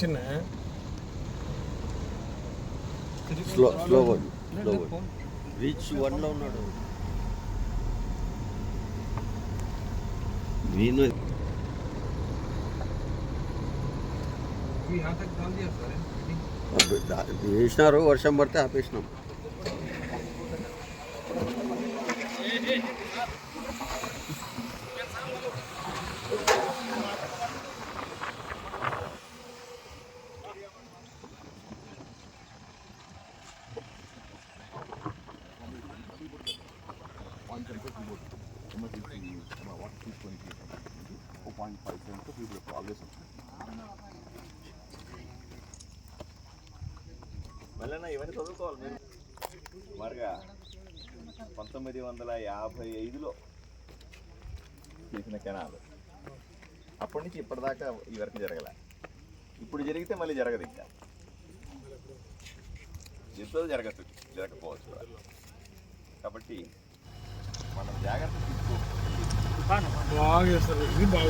చిన్న slow slow slow reach వన్లో ఉన్నాడు వీను వేసినారు వర్షం పడితే ఆపేసినాం మళ్ళీ ఇవన్నీ చదువుకోవాలి మీరు సుమారుగా పంతొమ్మిది వందల యాభై ఐదులో చేసిన కెనాల్. అప్పటి నుంచి ఇప్పటిదాకా ఈ వరకు జరగలే. ఇప్పుడు జరిగితే మళ్ళీ జరగదు ఇంకా. ఎంతో జరగచ్చు జరగకపోవచ్చు. కాబట్టి మనం జాగ్రత్త తీసుకో బాగా చేస్తారు. ఇది బాగా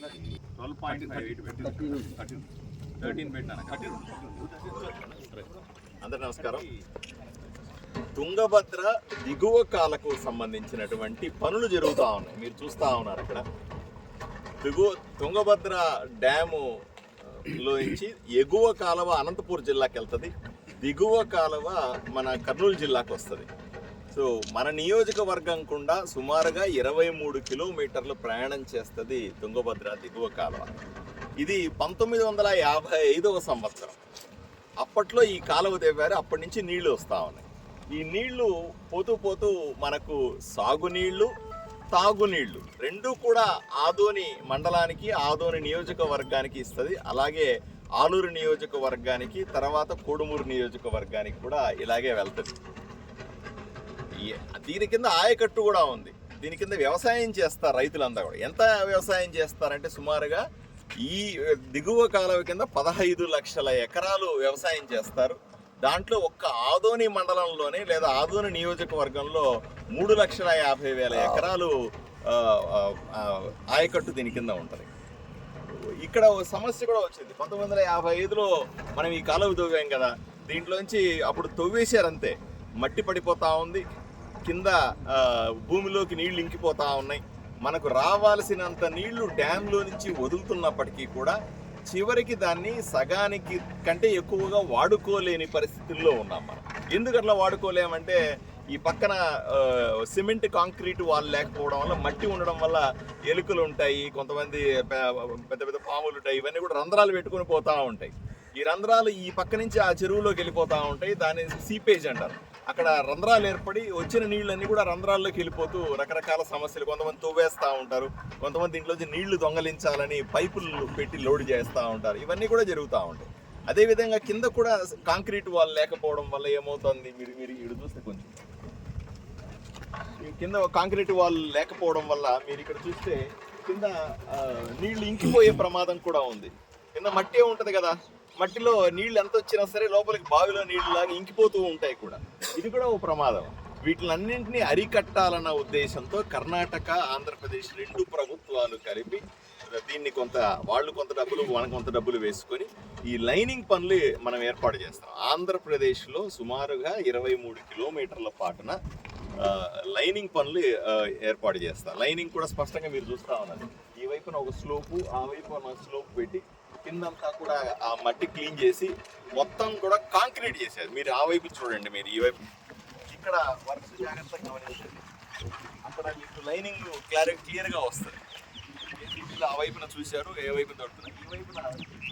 twelve point five eight thirteen అందరు నమస్కారం. తుంగభద్ర దిగువ కాలకు సంబంధించినటువంటి పనులు జరుగుతూ ఉన్నాయి. మీరు చూస్తూ ఉన్నారు అక్కడ. దిగువ తుంగభద్ర డ్యాము లోంచి ఎగువ కాలువ అనంతపూర్ జిల్లాకి వెళ్తుంది దిగువ కాలువ మన కర్నూలు జిల్లాకు వస్తుంది సో మన నియోజకవర్గం కూడా సుమారుగా ఇరవై మూడు కిలోమీటర్లు ప్రయాణం చేస్తుంది తుంగభద్ర దిగువ కాలువ. ఇది పంతొమ్మిది వందల యాభై ఐదవ సంవత్సరం. అప్పట్లో ఈ కాలువ తెవ్వారు అప్పటి నుంచి నీళ్ళు వస్తూ ఉన్నాయి. ఈ నీళ్ళు పోతూ పోతూ మనకు సాగునీళ్ళు తాగునీళ్ళు రెండు కూడా ఆదోని మండలానికి ఆదోని నియోజకవర్గానికి ఇస్తుంది. అలాగే ఆలూరు నియోజకవర్గానికి తర్వాత కోడుమూరు నియోజకవర్గానికి కూడా ఇలాగే వెళ్తుంది. దీని కింద ఆయకట్టు కూడా ఉంది. దీని కింద వ్యవసాయం చేస్తారు రైతులంతా కూడా. ఎంత వ్యవసాయం చేస్తారంటే సుమారుగా ఈ దిగువ కాలువ కింద పదహైదు లక్షల ఎకరాలు వ్యవసాయం చేస్తారు. దాంట్లో ఒక్క ఆదోని మండలంలోనే లేదా ఆదోని నియోజకవర్గంలో మూడు లక్షల యాభై వేల ఎకరాలు ఆయకట్టు దీని కింద ఉంటుంది. ఇక్కడ ఓ సమస్య కూడా వచ్చింది. పంతొమ్మిది వందల యాభై ఐదులో మనం ఈ కాలువ తవ్వాం కదా దీంట్లోంచి అప్పుడు తవ్వేశారు అంతే. మట్టి పడిపోతా ఉంది. కింద భూమిలోకి నీళ్ళు ఇంకిపోతా ఉన్నాయి. మనకు రావాల్సినంత నీళ్ళు డ్యాంలో నుంచి వదులుతున్నప్పటికీ కూడా చివరికి దాన్ని సగానికి కంటే ఎక్కువగా వాడుకోలేని పరిస్థితుల్లో ఉన్నాం మనం. ఎందుకు అట్లా వాడుకోలేమంటే ఈ పక్కన సిమెంట్ కాంక్రీట్ వాల్ లేకపోవడం వల్ల మట్టి ఉండడం వల్ల ఎలుకలు ఉంటాయి కొంతమంది పెద్ద పెద్ద పాములు ఉంటాయి ఇవన్నీ కూడా రంధ్రాలు పెట్టుకుని పోతూ ఉంటాయి. ఈ రంధ్రాలు ఈ పక్క నుంచి ఆ చెరువులోకి వెళ్ళిపోతూ ఉంటాయి దాన్ని సీపేజ్ అంటారు. అక్కడ రంధ్రాలు ఏర్పడి వచ్చిన నీళ్ళన్నీ కూడా రంధ్రాల్లోకి వెళ్ళిపోతూ రకరకాల సమస్యలు కొంతమంది తవ్వేస్తూ ఉంటారు. కొంతమంది ఇంట్లోంచి నీళ్ళు దొంగలించాలని పైపులు పెట్టి లోడ్ చేస్తూ ఉంటారు. ఇవన్నీ కూడా జరుగుతూ ఉంటాయి. అదేవిధంగా కింద కూడా కాంక్రీట్ వాల్ లేకపోవడం వల్ల ఏమవుతుంది? మీరు మీరు ఇటు చూస్తే కొంచెం. కింద కాంక్రీట్ వాల్ లేకపోవడం వల్ల మీరు ఇక్కడ చూస్తే కింద నీళ్ళు ఇంకిపోయే ప్రమాదం కూడా ఉంది. కింద మట్టి ఉంటుంది కదా? మట్టిలో నీళ్ళు ఎంత వచ్చినా సరే లోపలికి బావిలో నీళ్ళు లాగా ఇంకిపోతూ ఉంటాయి కూడా. ఇది కూడా ఓ ప్రమాదం. వీటిలన్నింటినీ అరికట్టాలన్న ఉద్దేశంతో కర్ణాటక ఆంధ్రప్రదేశ్ రెండు ప్రభుత్వాలు కలిపి దీన్ని కొంత వాళ్ళు కొంత డబ్బులు మనం కొంత డబ్బులు వేసుకొని ఈ లైనింగ్ పనులు మనం ఏర్పాటు చేస్తాం. ఆంధ్రప్రదేశ్లో సుమారుగా ఇరవై మూడు కిలోమీటర్ల పాటున లైనింగ్ పనులు ఏర్పాటు చేస్తాం. లైనింగ్ కూడా స్పష్టంగా మీరు చూస్తా ఉన్నారు. ఈ వైపున ఒక స్లోపు ఆ వైపున స్లోప్ పెట్టి కిందంతా కూడా ఆ మట్టి క్లీన్ చేసి మొత్తం కూడా కాంక్రీట్ చేశారు. మీరు ఆ వైపు చూడండి మీరు ఈ వైపు. ఇక్కడ వర్క్స్ జాగ్రత్తగా గమనించండి. అక్కడ మీకు లైనింగ్ క్లారి క్లియర్గా వస్తుంది. ఆ వైపున చూశారు ఏ వైపున దొరుకుతుంది? ఈ వైపున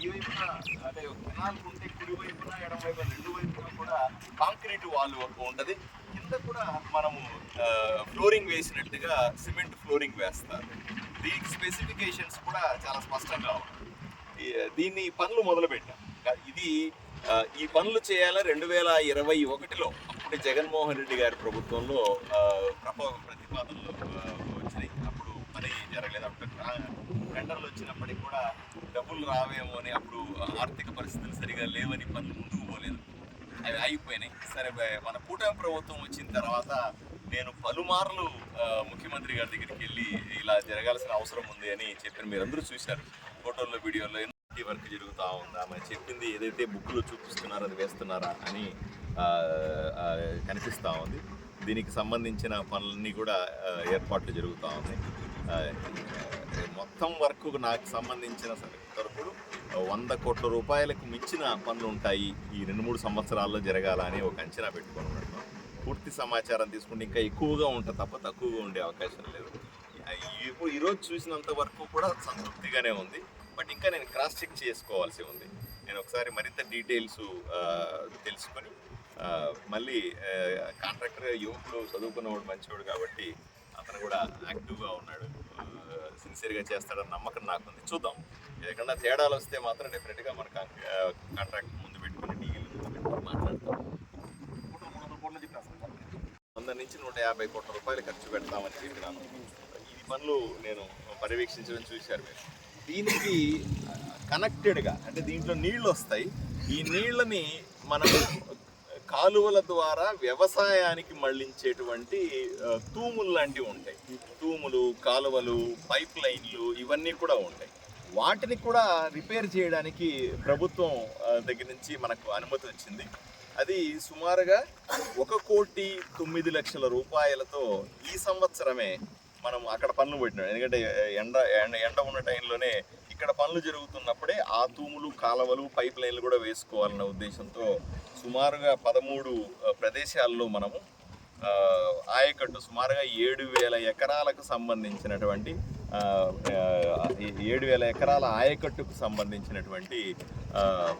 ఈ వైపున అంటే కెనాల్ ఉంటే కుడి వైపున ఎడం వైపున రెండు వైపున కూడా కాంక్రీట్ వాల్ వరకు ఉంటుంది. కింద కూడా మనము ఫ్లోరింగ్ వేసినట్టుగా సిమెంట్ ఫ్లోరింగ్ వేస్తారు. దీనికి స్పెసిఫికేషన్స్ కూడా చాలా స్పష్టంగా ఉంటాయి దీన్ని పనులు మొదలుపెట్టాం. ఇది ఈ పనులు చేయాల? రెండు వేల ఇరవై ఒకటిలో అప్పుడు జగన్మోహన్ రెడ్డి గారి ప్రభుత్వంలో ప్రతిపాదనలు వచ్చినాయి. అప్పుడు పని జరగలేదు. అప్పుడు టెండర్లు వచ్చినప్పటికి కూడా డబ్బులు రావేమో అని అప్పుడు ఆర్థిక పరిస్థితులు సరిగా లేవని పనులు ముందుకు పోలేదు. అవి ఆగిపోయినాయి. సరే మన కూటమి ప్రభుత్వం వచ్చిన తర్వాత నేను పలుమార్లు ముఖ్యమంత్రి గారి దగ్గరికి వెళ్ళి ఇలా జరగాల్సిన అవసరం ఉంది అని చెప్పిన మీరందరూ చూశారు. ఫోటోల్లో వీడియోలో ఎన్ని వర్క్ జరుగుతూ ఉందా? మనం చెప్పింది ఏదైతే బుక్లో చూపిస్తున్నారో అది వేస్తున్నారా అని కనిపిస్తూ ఉంది. దీనికి సంబంధించిన పనులన్నీ కూడా ఏర్పాట్లు జరుగుతూ ఉన్నాయి. మొత్తం వర్క్ నాకు సంబంధించిన తరపుడు వంద కోట్ల రూపాయలకు మించిన పనులు ఉంటాయి. ఈ రెండు మూడు సంవత్సరాల్లో జరగాల అని ఒక అంచనా పెట్టుకొని ఉన్నాను. పూర్తి సమాచారం తీసుకుంటే ఇంకా ఎక్కువగా ఉంటుంది తప్ప తక్కువగా ఉండే అవకాశం లేదు. ఇప్పుడు ఈరోజు చూసినంత వరకు కూడా సంతృప్తిగానే ఉంది. బట్ ఇంకా నేను క్రాస్ చెక్ చేసుకోవాల్సి ఉంది. నేను ఒకసారి మరింత డీటెయిల్స్ తెలుసుకొని మళ్ళీ కాంట్రాక్టర్ యువకుడు చదువుకున్నవాడు మంచివాడు కాబట్టి అతను కూడా యాక్టివ్గా ఉన్నాడు. సిన్సియర్గా చేస్తాడని నమ్మకం నాకుంది. చూద్దాం. ఎక్కడన్నా తేడాలు వస్తే మాత్రం డెఫినెట్గా మన కాంట్రాక్ట్ ముందు పెట్టుకుని డీల్ ముందు పెట్టుకుని మాట్లాడతాం. వంద నుంచి నూట యాభై కోట్ల రూపాయలు ఖర్చు పెడతామని చెప్పినాను. ఈ పనులు నేను పర్యవేక్షించడం చూశారు మీరు. దీనికి కనెక్టెడ్గా అంటే దీంట్లో నీళ్ళు వస్తాయి ఈ నీళ్ళని మనం కాలువల ద్వారా వ్యవసాయానికి మళ్ళించేటువంటి తూములు లాంటివి ఉంటాయి. తూములు కాలువలు పైప్ లైన్లు ఇవన్నీ కూడా ఉంటాయి. వాటిని కూడా రిపేర్ చేయడానికి ప్రభుత్వం దగ్గర నుంచి మనకు అనుమతి వచ్చింది. అది సుమారుగా ఒక కోటి తొమ్మిది లక్షల రూపాయలతో ఈ సంవత్సరమే మనం అక్కడ పనులు పెట్టినాం. ఎందుకంటే ఎండ ఎండ ఎండ ఉన్న టైంలోనే ఇక్కడ పనులు జరుగుతున్నప్పుడే ఆ తూములు కాలవలు పైప్ లైన్లు కూడా వేసుకోవాలన్న ఉద్దేశంతో సుమారుగా పదమూడు ప్రదేశాల్లో మనము ఆయకట్టు సుమారుగా ఏడు వేల ఎకరాలకు సంబంధించినటువంటి ఏడు వేల ఎకరాల ఆయకట్టుకు సంబంధించినటువంటి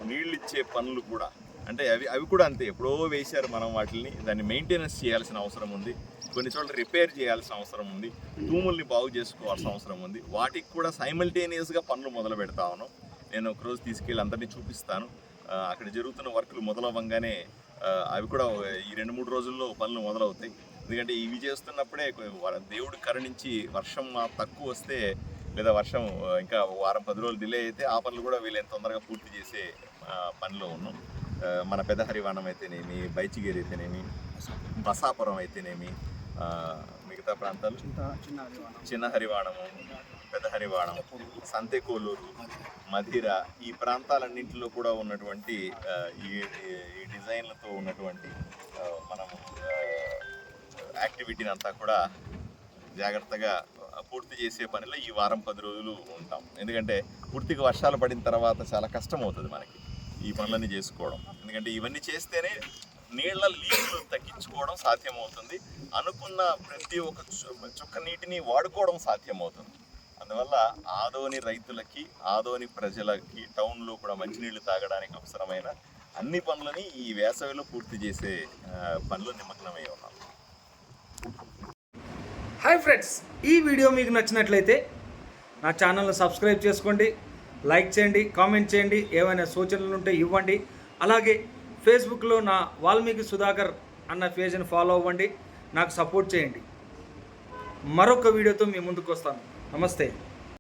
నీళ్ళిచ్చే పనులు కూడా అంటే అవి అవి కూడా అంతే. ఎప్పుడో వేశారు మనం వాటిని దాన్ని మెయింటెనెన్స్ చేయాల్సిన అవసరం ఉంది. కొన్ని చోట్ల రిపేర్ చేయాల్సిన అవసరం ఉంది తూముల్ని బాగు చేసుకోవాల్సిన అవసరం ఉంది. వాటికి కూడా సైమల్టేనియస్గా పనులు మొదలు పెడతా ఉన్నాం. నేను ఒకరోజు తీసుకెళ్ళి అందరినీ చూపిస్తాను. అక్కడ జరుగుతున్న వర్కులు మొదలవ్వగానే అవి కూడా ఈ రెండు మూడు రోజుల్లో పనులు మొదలవుతాయి. ఎందుకంటే ఇవి చేస్తున్నప్పుడే దేవుడు కరుణించి వర్షం తక్కువ వస్తే లేదా వర్షం ఇంకా వారం పది రోజులు డిలే అయితే ఆ పనులు కూడా వీళ్ళని తొందరగా పూర్తి చేసే పనిలో ఉన్నాం. మన పెద్ద హరివాణం అయితేనేమి బైచిగేరి అయితేనేమి బసాపురం అయితేనేమి మిగతా ప్రాంతాలు? చిన్న హరివాణము పెద్ద హరివాణం సంతెకోలూరు మధిర ఈ ప్రాంతాలన్నింటిలో కూడా ఉన్నటువంటి ఈ ఈ- డిజైన్లతో ఉన్నటువంటి మనము ఆ, యాక్టివిటీని అంతా కూడా జాగ్రత్తగా పూర్తి చేసే పనిలో ఈ వారం పది రోజులు ఉంటాం. ఎందుకంటే పూర్తిగా వర్షాలు పడిన తర్వాత చాలా కష్టం అవుతుంది మనకి ఈ పనులన్నీ చేసుకోవడం. ఎందుకంటే ఇవన్నీ చేస్తేనే నీళ్ళ లీకులు తగ్గించుకోవడం సాధ్యమవుతుంది. అనుకున్న ప్రతి ఒక్క చు- చుక్క నీటిని వాడుకోవడం సాధ్యమవుతుంది. అందువల్ల ఆదోని రైతులకి ఆదోని ప్రజలకి టౌన్లో కూడా మంచినీళ్ళు తాగడానికి అవసరమైన అన్ని పనులని ఈ వేసవిలో పూర్తి చేసే పనులు నిమగ్నమై ఉన్నాం. హాయ్ ఫ్రెండ్స్ ఈ వీడియో మీకు నచ్చినట్లయితే నా ఛానల్ని సబ్స్క్రైబ్ చేసుకోండి లైక్ చేయండి కామెంట్ చేయండి ఏమైనా సూచనలు ఉంటే ఇవ్వండి. అలాగే ఫేస్బుక్లో నా వాల్మీకి సుధాకర్ అన్న పేజ్ని ఫాలో అవ్వండి. నాకు సపోర్ట్ చేయండి. మరొక వీడియోతో మీ ముందుకు వస్తాను. నమస్తే.